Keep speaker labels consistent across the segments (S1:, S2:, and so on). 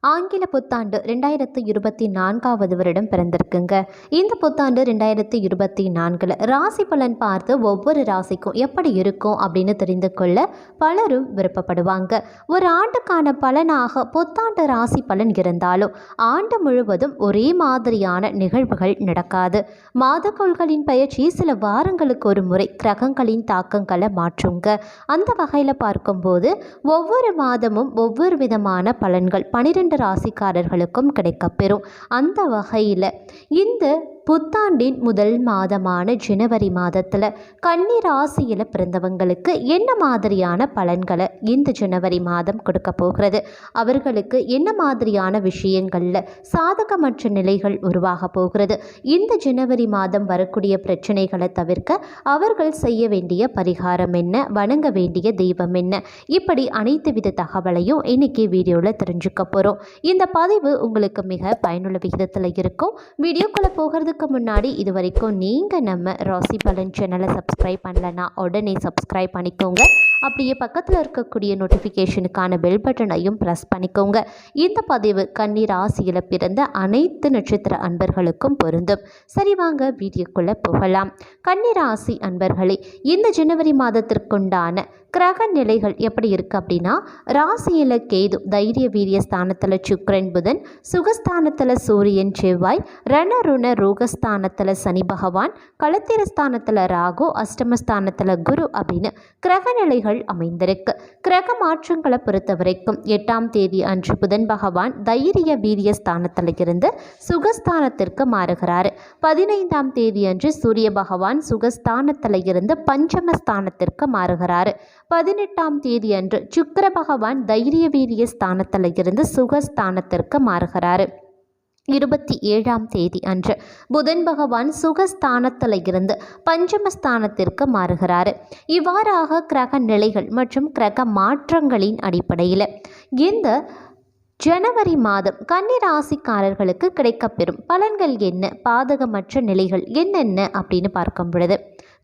S1: ஆங்கில புத்தாண்டு ரெண்டாயிரத்து இருபத்தி நான்காவது வருடம் பிறந்திருக்குங்க. இந்த புத்தாண்டு ரெண்டாயிரத்து இருபத்தி நான்கில் ராசி பலன் பார்த்து ஒவ்வொரு ராசிக்கும் எப்படி இருக்கும் அப்படின்னு தெரிந்து கொள்ள பலரும் விருப்பப்படுவாங்க. ஒரு ஆண்டுக்கான பலனாக புத்தாண்டு ராசி பலன் இருந்தாலும் ஆண்டு முழுவதும் ஒரே மாதிரியான நிகழ்வுகள் நடக்காது. மாதக்கோள்களின் பயிற்சி சில வாரங்களுக்கு ஒரு முறை கிரகங்களின் தாக்கங்களை மாற்றுங்க. அந்த வகையில் பார்க்கும்போது ஒவ்வொரு மாதமும் ஒவ்வொரு விதமான பலன்கள் பனிரெண்டு ராசிக்காரர்களுக்கும் கிடைக்கப்பெறும். அந்த வகையில் இந்த புத்தாண்டின் முதல் மாதமான ஜனவரி மாதத்தில் கன்னி ராசியில் பிறந்தவங்களுக்கு என்ன மாதிரியான பலன்களை இந்த ஜனவரி மாதம் கொடுக்க போகிறது? அவர்களுக்கு என்ன மாதிரியான விஷயங்களில் சாதகமற்ற நிலைகள் உருவாக போகிறது? இந்த ஜனவரி மாதம் வரக்கூடிய பிரச்சனைகளை தவிர்க்க அவர்கள் செய்ய வேண்டிய பரிகாரம் என்ன? வணங்க வேண்டிய தெய்வம் என்ன? இப்படி அனைத்து வித தகவலையும் இன்னைக்கு வீடியோவில் தெரிஞ்சுக்க போகிறோம் இந்த பதிவு உங்களுக்கு மிக பயனுள்ள விகிதத்தில் இருக்கும். வீடியோக்குள்ளே போகிறது போகிறதுக்கு முன்னாடி இது வரைக்கும் நீங்கள் நம்ம ராசி பலன் சேனலை சப்ஸ்கிரைப் பண்ணலன்னா உடனே சப்ஸ்கிரைப் பண்ணிக்கோங்க. அப்படியே பக்கத்தில் இருக்கக்கூடிய நோட்டிஃபிகேஷனுக்கான பெல் பட்டனையும் ப்ரெஸ் பண்ணிக்கோங்க. இந்த பதிவு கன்னி ராசியில் பிறந்த அனைத்து நட்சத்திர அன்பர்களுக்கும் பொருந்தும். சரி வாங்க வீடியோக்குள்ளே போகலாம். கன்னி ராசி அன்பர்களே இந்த ஜனவரி மாதத்திற்குண்டான கிரக நிலைகள் எப்படி இருக்குது அப்படின்னா ராசியில் கேது தைரிய வீரிய ஸ்தானத்தில் சுக்ரன் புதன் சுகஸ்தானத்தில் சூரியன் செவ்வாய் ரணருண ரோகஸ்தானத்தில் சனி பகவான் களத்திரஸ்தானத்தில் ராகு அஷ்டமஸ்தானத்தில் குரு அப்படின்னு கிரக நிலைகள் அமைந்திருக்கு. கிரக மாற்றங்களை பொறுத்த வரைக்கும் எட்டாம் தேதி அன்று புதன் பகவான் தைரிய வீரிய ஸ்தானத்தில் இருந்து சுகஸ்தானத்திற்கு மாறுகிறார். பதினைந்தாம் தேதி அன்று சூரிய பகவான் சுகஸ்தானத்தில் இருந்து பஞ்சமஸ்தானத்திற்கு மாறுகிறார். பதினெட்டாம் தேதி அன்று சுக்கர பகவான் தைரிய வீரிய ஸ்தானத்தில் இருந்து சுகஸ்தானத்திற்கு மாறுகிறார். இருபத்தி ஏழாம் தேதி அன்று புதன் பகவான் சுகஸ்தானத்தில் இருந்து பஞ்சமஸ்தானத்திற்கு மாறுகிறார். இவ்வாறாக கிரக நிலைகள் மற்றும் கிரக மாற்றங்களின் அடிப்படையில் இந்த ஜனவரி மாதம் கன்னிராசிக்காரர்களுக்கு கிடைக்கப்பெறும் பலன்கள் என்ன? பாதகமற்ற நிலைகள் என்னென்ன? அப்படின்னு பார்க்கும் பொழுது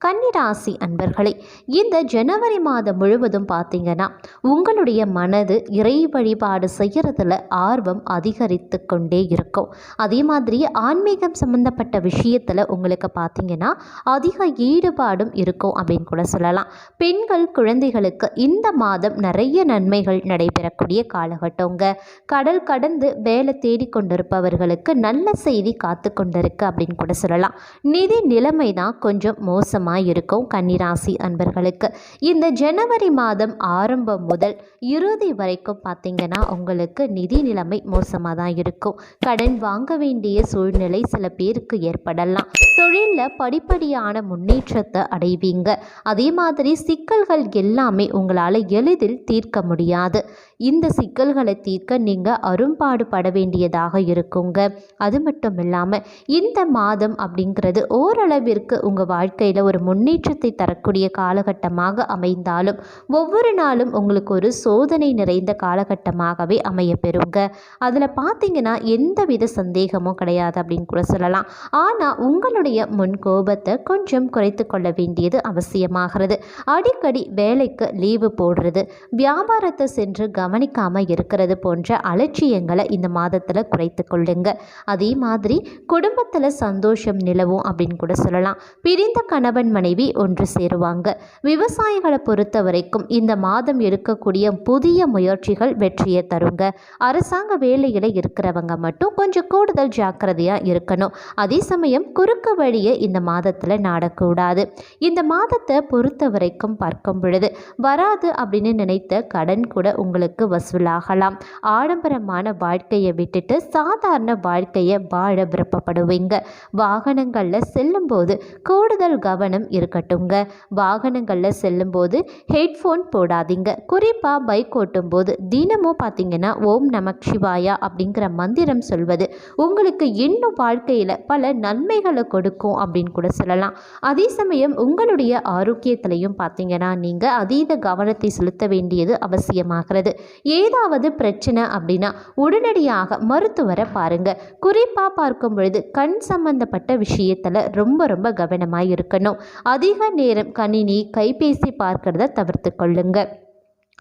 S1: கன்னிராசி அன்பர்களே இந்த ஜனவரி மாதம் முழுவதும் பார்த்தீங்கன்னா உங்களுடைய மனது இறை வழிபாடு செய்கிறதுல ஆர்வம் அதிகரித்து கொண்டே இருக்கும். அதே மாதிரி ஆன்மீகம் சம்மந்தப்பட்ட விஷயத்தில் உங்களுக்கு பார்த்தீங்கன்னா அதிக ஈடுபாடும் இருக்கும் அப்படின்னு கூட சொல்லலாம். பெண்கள் குழந்தைகளுக்கு இந்த மாதம் நிறைய நன்மைகள் நடைபெறக்கூடிய காலகட்டங்க. கடல் கடந்து வேலை தேடிக்கொண்டிருப்பவர்களுக்கு நல்ல செய்தி காத்து கொண்டிருக்கு அப்படின்னு கூட சொல்லலாம். நிதி நிலைமை தான் கொஞ்சம் மோசமாக இருக்கும் கன்னிராசி அன்பர்களுக்கு. இந்த ஜனவரி மாதம் ஆரம்பம் முதல் இறுதி வரைக்கும் பார்த்திங்கன்னா உங்களுக்கு நிதி நிலைமை மோசமாக தான் இருக்கும். கடன் வாங்க வேண்டிய சூழ்நிலை சில பேருக்கு ஏற்படலாம். தொழிலில் படிப்படியான முன்னேற்றத்தை அடைவீங்க. அதே மாதிரி சிக்கல்கள் எல்லாமே உங்களால் எளிதில் தீர்க்க முடியாது. இந்த சிக்கல்களை தீர்க்க நீங்கள் அரும்பாடுபட வேண்டியதாக இருக்குங்க. அது மட்டும் இல்லாமல் இந்த மாதம் அப்படிங்கிறது ஓரளவிற்கு உங்கள் வாழ்க்கையில் ஒரு முன்னேற்றத்தை தரக்கூடிய காலகட்டமாக அமைந்தாலும் ஒவ்வொரு நாளும் உங்களுக்கு ஒரு சோதனை நிறைந்த காலகட்டமாகவே அமைய பெறுங்க அதில் பார்த்தீங்கன்னா எந்தவித சந்தேகமும் கிடையாது அப்படின்னு கூட சொல்லலாம். ஆனால் உங்களோட தன்னுடைய முன் கோபத்தை கொஞ்சம் குறைத்து கொள்ள வேண்டியது அவசியமாகிறது. அடிக்கடி வேலைக்கு லீவு போடுறது வியாபாரத்தை சென்று கவனிக்காமல் இருக்கிறது போன்ற அலட்சியங்களை இந்த மாதத்தில் குறைத்து கொள்ளுங்க. அதே மாதிரி குடும்பத்தில் சந்தோஷம் நிலவும் அப்படின்னு கூட சொல்லலாம். பிரிந்த கணவன் மனைவி ஒன்று சேருவாங்க. விவசாயிகளை பொறுத்த வரைக்கும் இந்த மாதம் எடுக்கக்கூடிய புதிய முயற்சிகள் வெற்றியை தருங்க. அரசாங்க வேலையில் இருக்கிறவங்க மட்டும் கொஞ்சம் கூடுதல் ஜாக்கிரதையாக இருக்கணும். அதே சமயம் குறுக்கு வழியை இந்த மாதத்தில் நாடக்கூடாது. இந்த மாதத்தை பொறுத்த வரைக்கும் பார்க்கும் பொழுது வராது அப்படின்னு நினைத்த கடன் கூட உங்களுக்கு வசூலாகலாம். ஆடம்பரமான வாழ்க்கையை விட்டுட்டு சாதாரண வாழ்க்கையை வாழ விருப்பப்படுவீங்க. வாகனங்களில் செல்லும்போது கூடுதல் கவனம் இருக்கட்டுங்க வாகனங்களில் செல்லும்போது ஹெட்ஃபோன் போடாதீங்க. குறிப்பாக பைக் ஓட்டும்போது தினமும் பார்த்தீங்கன்னா ஓம் நமக் சிவாயா அப்படிங்கிற மந்திரம் சொல்வது உங்களுக்கு இன்னும் வாழ்க்கையில் பல நன்மைகளை கொடுக்கும் அப்படின்னு கூட சொல்லலாம். அதே சமயம் உங்களுடைய ஆரோக்கியத்திலையும் பார்த்தீங்கன்னா நீங்கள் அதீத கவனத்தை செலுத்த வேண்டியது அவசியமாகிறது. ஏதாவது பிரச்சனை அப்படின்னா உடனடியாக மருத்துவரை பாருங்க. குறிப்பாக பார்க்கும் பொழுது கண் சம்பந்தப்பட்ட விஷயத்தில் ரொம்ப ரொம்ப கவனமாக இருக்கணும். அதிக நேரம் கணினி கைபேசி பார்க்கிறத தவிர்த்து கொள்ளுங்கள்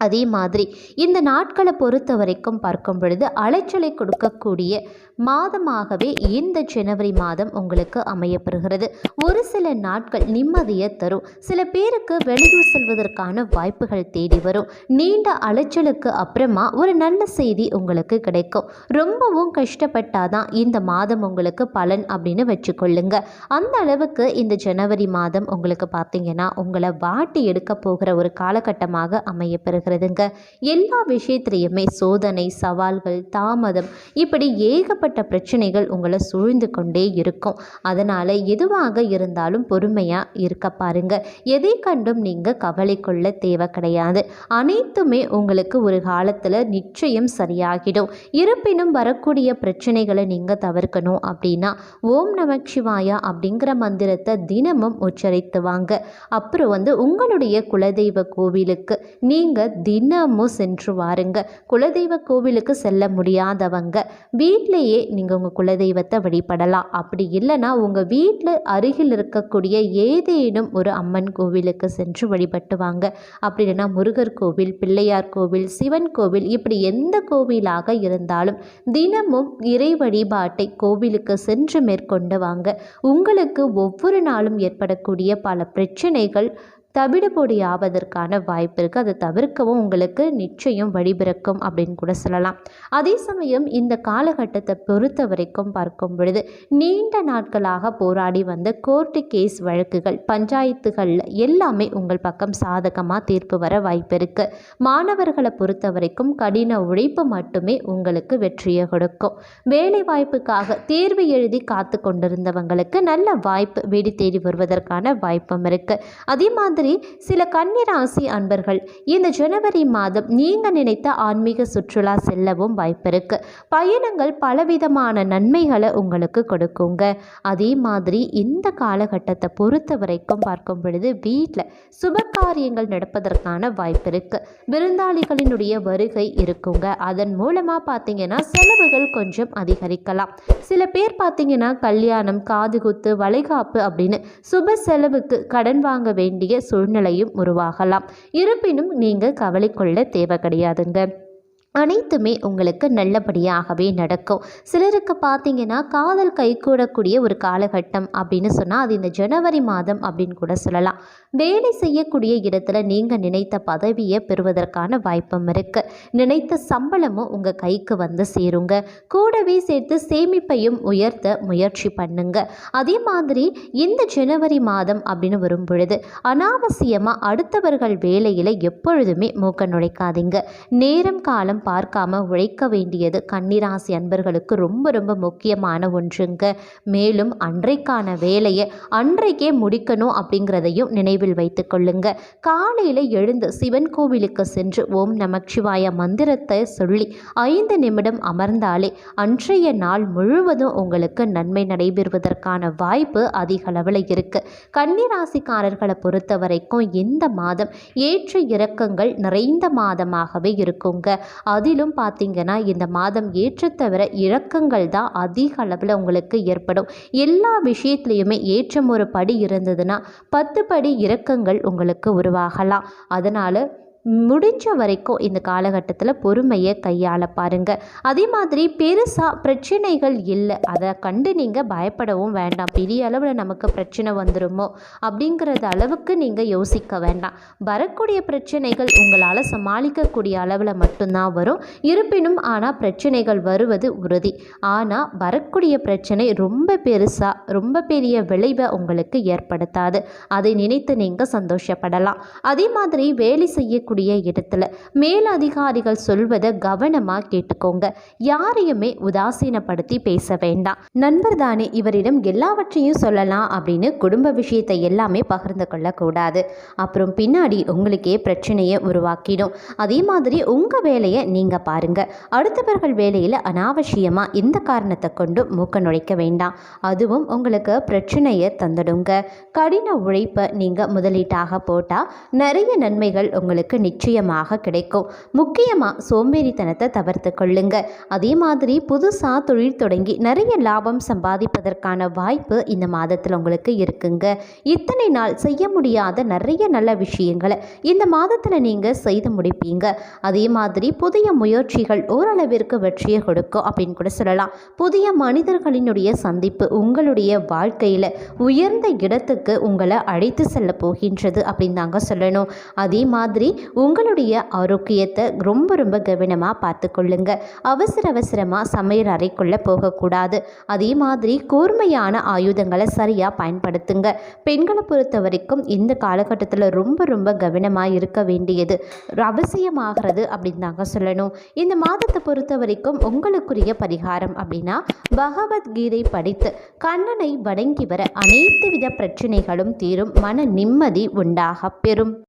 S1: அதே மாதிரி இந்த நாட்களை பொறுத்த வரைக்கும் பார்க்கும் பொழுது அலைச்சலை கொடுக்கக்கூடிய மாதமாகவே இந்த ஜனவரி மாதம் உங்களுக்கு அமையப்பெறுகிறது. ஒரு சில நாட்கள் நிம்மதியை தரும். சில பேருக்கு வெளியூர் செல்வதற்கான வாய்ப்புகள் தேடி வரும். நீண்ட அலைச்சலுக்கு அப்புறமா ஒரு நல்ல செய்தி உங்களுக்கு கிடைக்கும். ரொம்பவும் கஷ்டப்பட்டாதான் இந்த மாதம் உங்களுக்கு பலன் அப்படின்னு வச்சுக்கொள்ளுங்க. அந்த அளவுக்கு இந்த ஜனவரி மாதம் உங்களுக்கு பார்த்தீங்கன்னா உங்களை வாட்டி எடுக்க போகிற ஒரு காலகட்டமாக அமையப்பெறுகிறதுங்க. எல்லா விஷயத்திலையுமே சோதனை சவால்கள் தாமதம் இப்படி ஏகப்பட்ட பிரச்சனைகள் உங்களை சூழ்ந்து கொண்டே இருக்கும். அதனால் எதுவாக இருந்தாலும் பொறுமையாக இருக்க பாருங்க. எதை கண்டும் நீங்கள் கவலை கொள்ள தேவை கிடையாது. அனைத்துமே உங்களுக்கு ஒரு காலத்தில் நிச்சயம் சரியாகிடும். இருப்பினும் வரக்கூடிய பிரச்சனைகளை நீங்கள் தவிர்க்கணும் அப்படின்னா ஓம் நமச்சிவாயா அப்படிங்கிற மந்திரத்தை தினமும் உச்சரித்து வாங்க. அப்புறம் வந்து உங்களுடைய குலதெய்வ கோவிலுக்கு நீங்கள் தினமும் சென்று வாருங்க. குலதெய்வ கோவிலுக்கு செல்ல முடியாதவங்க வீட்டிலேயே நீங்கள் உங்கள் குலதெய்வத்தை வழிபடலாம். அப்படி இல்லைன்னா உங்கள் வீட்டில் அருகில் இருக்கக்கூடிய ஏதேனும் ஒரு அம்மன் கோவிலுக்கு சென்று வழிபட்டு வாங்க. அப்படி இல்லைன்னா முருகர் கோவில் பிள்ளையார் கோவில் சிவன் கோவில் இப்படி எந்த கோவிலாக இருந்தாலும் தினமும் இறை வழிபாட்டை கோவிலுக்கு சென்று மேற்கொண்டு வாங்க. உங்களுக்கு ஒவ்வொரு நாளும் ஏற்படக்கூடிய பல பிரச்சனைகள் தவிடுபொடி ஆவதற்கான வாய்ப்பு இருக்குது அதை தவிர்க்கவும் உங்களுக்கு நிச்சயம் வழிபிறக்கும் அப்படின்னு கூட சொல்லலாம். அதே சமயம் இந்த காலகட்டத்தை பொறுத்த வரைக்கும் பார்க்கும் பொழுது நீண்ட நாட்களாக போராடி வந்த கோர்ட்டு கேஸ் வழக்குகள் பஞ்சாயத்துகளில் எல்லாமே உங்கள் பக்கம் சாதகமாக தீர்ப்பு வர வாய்ப்பு இருக்குது மாணவர்களை பொறுத்த வரைக்கும் கடின உழைப்பு மட்டுமே உங்களுக்கு வெற்றியை கொடுக்கும். வேலை வாய்ப்புக்காக தேர்வு எழுதி காத்து கொண்டிருந்தவங்களுக்கு நல்ல வாய்ப்பு வீடு தேடி வருவதற்கான வாய்ப்பும் இருக்குது அதே மாதிரி சில கன்னிராசி அன்பர்கள் இந்த ஜனவரி மாதம் நீங்கள் நினைத்த ஆன்மீக சுற்றுலா செல்லவும் வாய்ப்பு இருக்கு பயணங்கள் பலவிதமான நன்மைகளை உங்களுக்கு கொடுக்குங்க. அதே மாதிரி இந்த காலகட்டத்தை பொறுத்த வரைக்கும் பார்க்கும் பொழுது வீட்டில் சுப காரியங்கள் நடப்பதற்கான வாய்ப்பு இருக்கு விருந்தாளிகளினுடைய வருகை இருக்குங்க. அதன் மூலமாக பார்த்தீங்கன்னா செலவுகள் கொஞ்சம் அதிகரிக்கலாம். சில பேர் பார்த்தீங்கன்னா கல்யாணம் காதுகுத்து வளைகாப்பு அப்படின்னு சுப செலவுக்கு கடன் வாங்க வேண்டிய சூழ்நிலையும் உருவாகலாம். இருப்பினும் நீங்கள் கவலை கொள்ள தேவை கிடையாதுங்க அனைத்துமே உங்களுக்கு நல்லபடியாகவே நடக்கும். சிலருக்கு பார்த்தீங்கன்னா காதல் கைகூடக்கூடிய ஒரு காலகட்டம் அப்படின்னு சொன்னால் அது இந்த ஜனவரி மாதம் அப்படின்னு கூட சொல்லலாம். வேலை செய்யக்கூடிய இடத்துல நீங்கள் நினைத்த பதவியை பெறுவதற்கான வாய்ப்பும் இருக்குது நினைத்த சம்பளமும் உங்கள் கைக்கு வந்து சேருங்க. கூடவே சேர்த்து சேமிப்பையும் உயர்த்த முயற்சி பண்ணுங்க. அதே மாதிரி இந்த ஜனவரி மாதம் அப்படின்னு வரும் பொழுது அனாவசியமாக அடுத்தவர்கள் வேலையில் எப்பொழுதுமே மூக்க நுழைக்காதீங்க. நேரம் காலம் பார்க்காம உழைக்க வேண்டியது கன்னிராசி அன்பர்களுக்கு ரொம்ப ரொம்ப முக்கியமான ஒன்றுங்க. மேலும் அன்றைக்கான வேலையை அன்றைக்கே முடிக்கணும் அப்படிங்கிறதையும் நினைவில் வைத்து கொள்ளுங்க. காலையில் எழுந்து சிவன் கோவிலுக்கு சென்று ஓம் நமச்சிவாய மந்திரத்தை சொல்லி ஐந்து நிமிடம் அமர்ந்தாலே அன்றைய நாள் முழுவதும் உங்களுக்கு நன்மை நடைபெறுவதற்கான வாய்ப்பு அதிக அளவில் இருக்குது கன்னிராசிக்காரர்களை பொறுத்த வரைக்கும் இந்த மாதம் ஏற்ற இறக்கங்கள் நிறைந்த மாதமாகவே இருக்குங்க. அதிலும் பார்த்தீங்கன்னா இந்த மாதம் ஏற்றத்தவிர இறக்கங்கள் தான் அதிக அளவில் உங்களுக்கு ஏற்படும். எல்லா விஷயத்துலையுமே ஏற்றம் ஒரு படி இருந்ததுன்னா பத்து படி இறக்கங்கள் உங்களுக்கு உருவாகலாம். அதனால் முடிஞ்ச வரைக்கும் இந்த காலகட்டத்தில் பொறுமையை கையாள பாருங்க. அதே மாதிரி பெருசாக பிரச்சனைகள் இல்லை. அதை கண்டு நீங்கள் பயப்படவும் வேண்டாம். பெரிய அளவில் நமக்கு பிரச்சனை வந்துருமோ அப்படிங்கிறது அளவுக்கு நீங்கள் யோசிக்க வேண்டாம். வரக்கூடிய பிரச்சனைகள் உங்களால் சமாளிக்கக்கூடிய அளவில் மட்டும்தான் வரும். இருப்பினும் ஆனால் பிரச்சனைகள் வருவது உறுதி. ஆனால் வரக்கூடிய பிரச்சனை ரொம்ப பெருசாக ரொம்ப பெரிய விளைவை உங்களுக்கு ஏற்படுத்தாது. அதை நினைத்து நீங்கள் சந்தோஷப்படலாம். அதே மாதிரி வேலை செய்யக்கூடிய இடத்துல மேலதிகாரிகள் சொல்வதை கவனமாக கேட்டுக்கோங்க. யாரையுமே உதாசீனப்படுத்தி பேச வேண்டாம். நண்பர் தானே இவரிடம் எல்லாவற்றையும் சொல்லலாம் அப்படின்னு குடும்ப விஷயத்தை எல்லாமே பகிர்ந்து கொள்ளக்கூடாது. அப்புறம் பின்னாடி உங்களுக்கே பிரச்சனையை உருவாக்கிடும். அதே மாதிரி உங்கள் வேலையை நீங்கள் பாருங்கள் அடுத்தவர்கள் வேலையில் அனாவசியமாக இந்த காரணத்தை கொண்டு மூக்க நுழைக்க வேண்டாம். அதுவும் உங்களுக்கு பிரச்சனையை தந்துடுங்க. கடின உழைப்பை நீங்கள் முதலீட்டாக போட்டால் நிறைய நன்மைகள் உங்களுக்கு நிச்சயமாக கிடைக்கும். முக்கியமாக சோம்பேறித்தனத்தை தவிர்த்து கொள்ளுங்க. அதே மாதிரி புதுசாக தொழில் தொடங்கி நிறைய லாபம் சம்பாதிப்பதற்கான வாய்ப்பு இந்த மாதத்தில் உங்களுக்கு இருக்குங்க. இத்தனை நாள் செய்ய முடியாத நிறைய நல்ல விஷயங்களை இந்த மாதத்தில் நீங்கள் செய்து முடிப்பீங்க. அதே மாதிரி புதிய முயற்சிகள் ஓரளவிற்கு வெற்றியை கொடுக்கும் அப்படின்னு கூட சொல்லலாம். புதிய மனிதர்களினுடைய சந்திப்பு உங்களுடைய வாழ்க்கையில் உயர்ந்த இடத்துக்கு உங்களை அழைத்து செல்ல போகின்றது அப்படின்னு தாங்க சொல்லணும். அதே மாதிரி உங்களுடைய ஆரோக்கியத்தை ரொம்ப ரொம்ப கவனமாக பார்த்து கொள்ளுங்க அவசர அவசரமாக சமையல் அறைக்குள்ளே போகக்கூடாது. அதே மாதிரி கூர்மையான ஆயுதங்களை சரியாக பயன்படுத்துங்க. பெண்களை பொறுத்த வரைக்கும் இந்த காலகட்டத்தில் ரொம்ப ரொம்ப கவனமாக இருக்க வேண்டியது அவசியமாகிறது அப்படின்னு தாங்க சொல்லணும். இந்த மாதத்தை பொறுத்த வரைக்கும் உங்களுக்குரிய பரிகாரம் அப்படின்னா பகவத்கீதை படித்து கண்ணனை வணங்கி வர அனைத்து வித பிரச்சனைகளும் தீரும். மன நிம்மதி உண்டாகப் பெறும்.